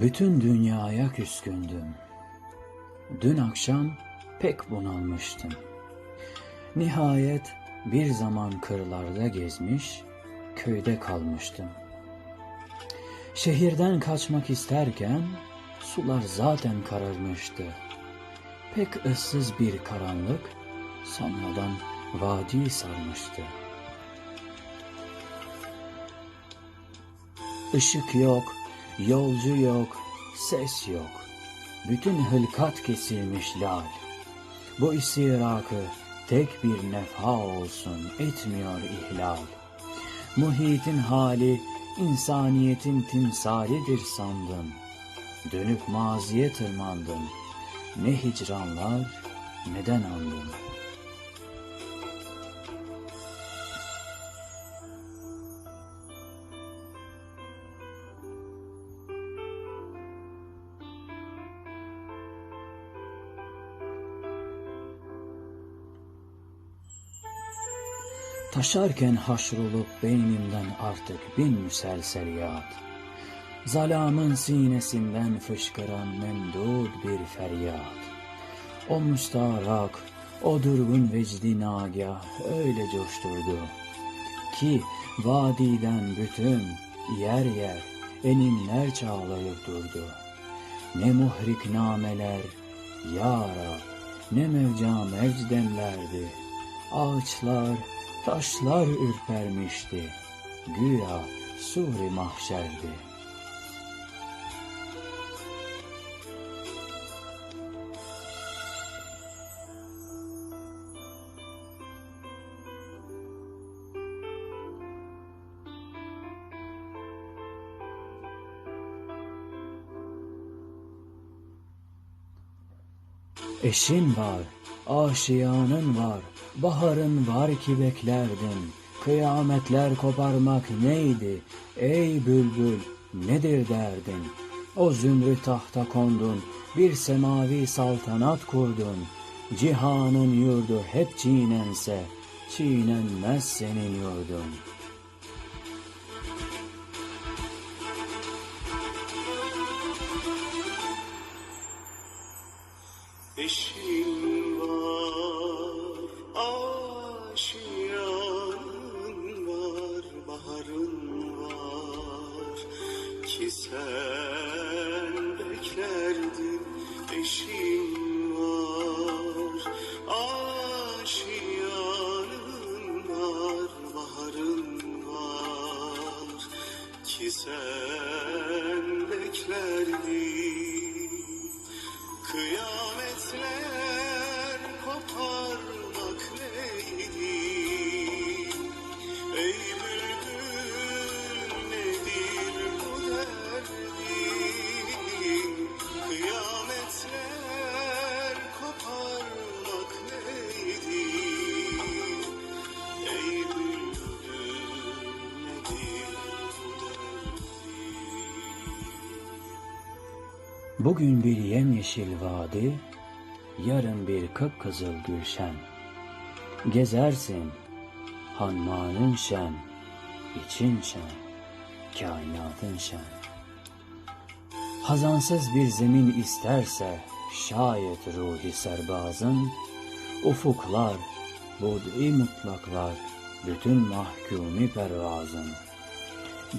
Bütün dünyaya küskündüm. Dün akşam pek bunalmıştım. Nihayet bir zaman kırlarda gezmiş, köyde kalmıştım. Şehirden kaçmak isterken sular zaten kararmıştı. Pek ıssız bir karanlık sanmadan vadi sarmıştı. Işık yok, yolcu yok, ses yok. Bütün hılkat kesilmiş lal. Bu istirakı tek bir nefha olsun etmiyor ihlal. Muhitin hali insaniyetin timsalidir sandım. Dönüp maziye tırmandım. Ne hicranlar neden andım. Taşarken haşrolup beynimden artık bin müselseliyat. Zalamın sinesinden fışkıran memdud bir feryat. O müstarak, o durgun vecdi nagah öyle coşturdu. Ki vadiden bütün yer yer eninler çağlayıp durdu. Ne muhrik nameler, ya Rab, ne mevca mevcdemlerdi. Ağaçlar, taşlar ürpermişti. Güya suri mahşerdi. Eşin var, aşiyanın var, baharın var ki beklerdin. Kıyametler koparmak neydi? Ey bülbül nedir derdin? O zümrüt tahta kondun, bir semavi saltanat kurdun. Cihanın yurdu hep çiğnense, çiğnenmez senin yurdun. Sen beklerdin. Eşin var, aşiyanın var, baharın var ki sen beklerdin. Bugün bir yemyeşil vadi, yarın bir kıpkızıl gülşen. Gezersin, hanmanın şen, için şen, kainatın şen. Hazansız bir zemin isterse, şayet ruhi serbazın, ufuklar, bud'i mutlaklar, bütün mahkumi pervazın.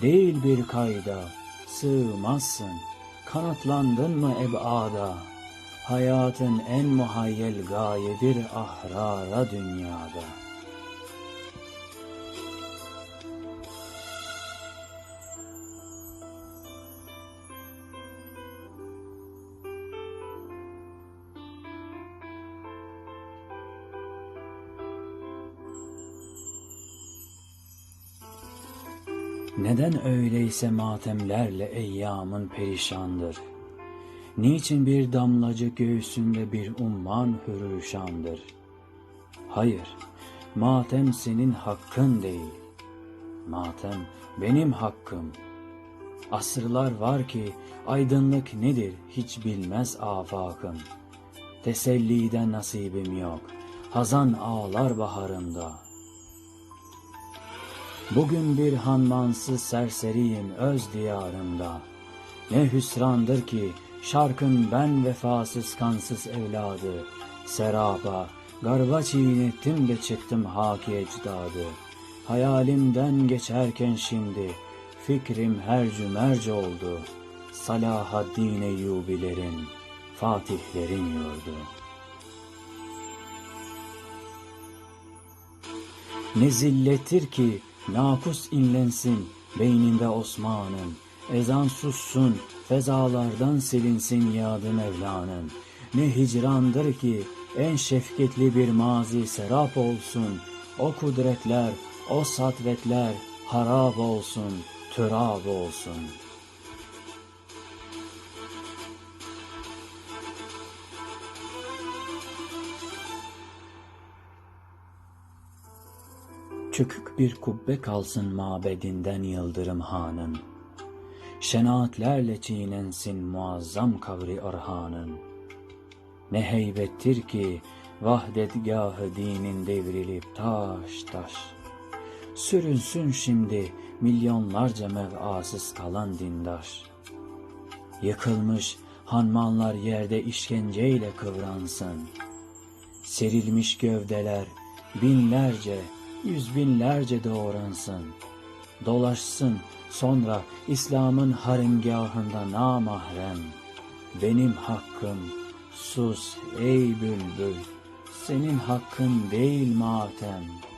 Değil bir kayda, sığmazsın, kanatlandın mı ebada? Hayatın en muhayyel gayedir ahrara dünyada. Neden öyleyse matemlerle eyyamın perişandır? Niçin bir damlacı göğsünde bir umman hürüşandır? Hayır, matem senin hakkın değil. Matem benim hakkım. Asırlar var ki aydınlık nedir hiç bilmez afakım. Teselliden nasibim yok. Hazan ağlar baharında. Bugün bir hanmansız serseriyim öz diyarında. Ne hüsrandır ki şarkın ben vefasız kansız evladı. Seraba, garba çiğnettim de çıktım haki ecdadı. Hayalimden geçerken şimdi fikrim hercü merci oldu. Salahaddin Eyyubilerin, Fatihlerin yurdu. Ne zillettir ki nakus inlensin beyninde Osman'ın. Ezan sussun, fezalardan silinsin yadı Mevla'nın. Ne hicrandır ki en şefketli bir mazi serap olsun. O kudretler, o satvetler harap olsun, türab olsun. Çökük bir kubbe kalsın mabedinden yıldırım hanın. Şenaatlerle çiğnensin muazzam kavri arhanın. Ne heybettir ki vahdetgahı dinin devrilip taş taş. Sürünsün şimdi milyonlarca mevasız kalan dindar. Yıkılmış hanmanlar yerde işkenceyle kıvransın. Serilmiş gövdeler binlerce, yüz binlerce doğransın. Dolaşsın sonra İslam'ın harimgahında namahrem. Benim hakkım sus ey bülbül, senin hakkın değil matem.''